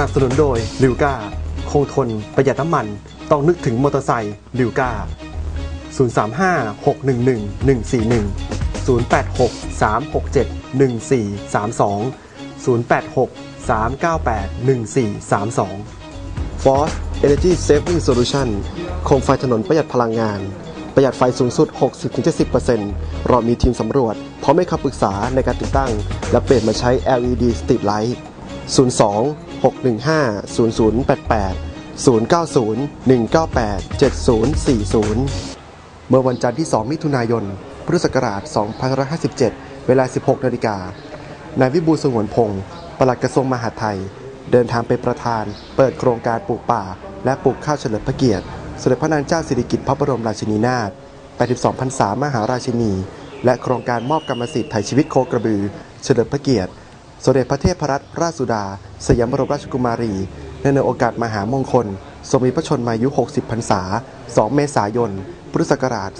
นับสนุนโดยลิวกาคงทน ประหยัดน้ำมัน ต้องนึกถึงมอเตอร์ไซค์ลิวกา035 611 141 086 367 1432 086 398 1432 Force Energy Saving Solution โคมไฟถนนประหยัดพลังงาน ประหยัดไฟสูงสุด 60-70%เรามีทีมสำรวจ พร้อมให้คำปรึกษาในการติดตั้ง และเปลี่ยนมาใช้ LED Street Light 02 615 0088 090 198 7040 เมื่อวันจันทร์ที่ 2 มิถุนายน พุทธศักราช 2557 เวลา 16 นาฬิกา นายวิบูลสงวนพงศ์ปลัดกระทรวงมหาดไทย เดินทางเป็นประธาน เปิดโครงการปลูกป่า และปลูกข้าวเฉลิมพระเกียรติ สมเด็จพระนางเจ้าสิริกิติ์พระบรมราชินีนาถ 82พรรษามหาราชินี และโครงการมอบกรรมสิทธิ์ไถ่ชีวิตโคกระบือ เฉลิมพระเกียรติ สมเด็จพระเทพรัตนราชสุดา สยามบรมราชกุมารีเนื่องในโอกาสมหามงคลทรงมีพระชนมายุ 60 พรรษา 2 เมษายน พุทธศักราช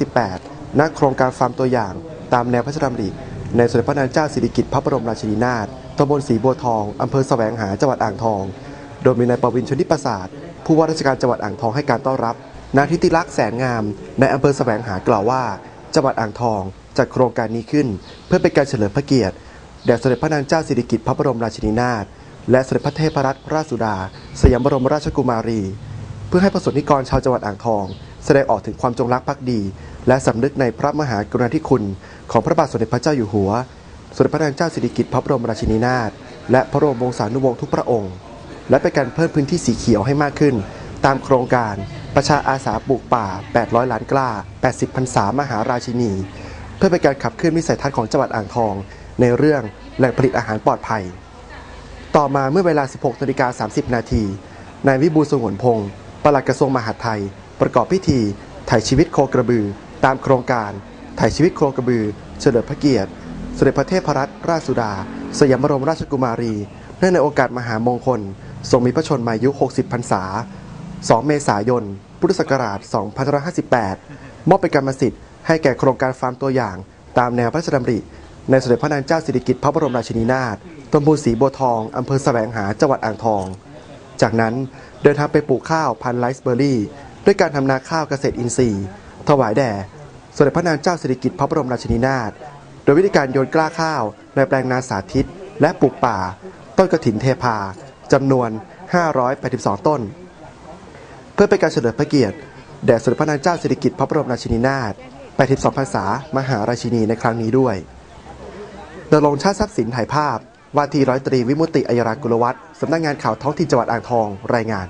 2558 ณ โครงการฟาร์มตัวอย่าง ตามแนวพระราชดำริในสมเด็จพระนางเจ้าสิริกิติ์พระบรมราชินีนาถตำบลศรีบัวทอง อำเภอแสวงหา จังหวัดอ่างทอง โดยมีนายประวินชนิประสาท ผู้ว่าราชการจังหวัดอ่างทองให้การต้อนรับ นายทิติลักษ์แสนงาม ในอำเภอแสวงหากล่าวว่า จังหวัดอ่างทองจัดโครงการนี้ขึ้น เพื่อเป็นการเฉลิมพระเกียรติ แด่สมเด็จพระนางเจ้าสิริกิติ์พระบรมราชินีนาถและสมเด็จพระเทพรัตนราชสุดา สยามบรมราชกุมารี เพื่อให้ประสบนิกรชาวจังหวัดอ่างทอง แสดงออกถึงความจงรักภักดี และสำนึกในพระมหากรุณาธิคุณ ของพระบาทสมเด็จพระเจ้าอยู่หัว สมเด็จพระนางเจ้าสิริกิติ์พระบรมราชินีนาถและพระบรมวงศานุวงศ์ทุกพระองค์ และเป็นการเพิ่มพื้นที่สีเขียวให้มากขึ้น ตามโครงการประชาอาสาปลูกป่า 800 ล้านกล้า 80พรรษามหาราชินี เพื่อเป็นการขับเคลื่อนวิสัยทัศน์ของจังหวัดอ่างทอง ในเรื่องแหล่งผลิตอาหารปลอดภัย ต่อมาเมื่อเวลา 16นาฬิกา30 นาทีนายวิบูลสงวนพงศ์ปลัดกระทรวงมหาดไทย ประกอบพิธีถ่ายชีวิตโคกระบือ ตามโครงการถ่ายชีวิตโคกระบือ เฉลิมพระเกียรติ สมเด็จพระเทพรัตนราชสุดา สยามบรมราชกุมารี เนื่องในโอกาสมหามงคล ทรงมีพระชนมายุ 60 พรรษา 2 เมษายน พุทธศักราช 2558 มอบเป็นกรรมสิทธิ์ให้แก่โครงการฟาร์มตัวอย่าง ตามแนวพระราชดำริ ในสมเด็จพระนางเจ้าสิริกิติ์พระบรมราชินีนาถตำบลศรีบัวทองอำเภอแสวงหาจังหวัดอ่างทอง จากนั้นเดินทางไปปลูกข้าวพันธุ์ไลซ์เบอร์รี่ ด้วยการทำนาข้าวเกษตรอินทรีย์ ถวายแด่สมเด็จพระนางเจ้าสิริกิติ์พระบรมราชินีนาถโดยวิธีการโยนกล้าข้าวในแปลงนาสาธิต และปลูกป่า ต้นกระถินเทพาจำนวน 582 ต้น เพื่อเป็นการเฉลิมพระเกียรติแด่สมเด็จพระนางเจ้าสิริกิติ์พระบรมราชินีนาถ82พรรษามหาราชินีในครั้งนี้ด้วย ดำรงชาติทรัพย์สินถ่ายภาพว่าที่ร้อยตรีวิมุตติอัยรากุลวัฒน์สำนักงานข่าวท้องถิ่นจังหวัดอ่างทองรายงาน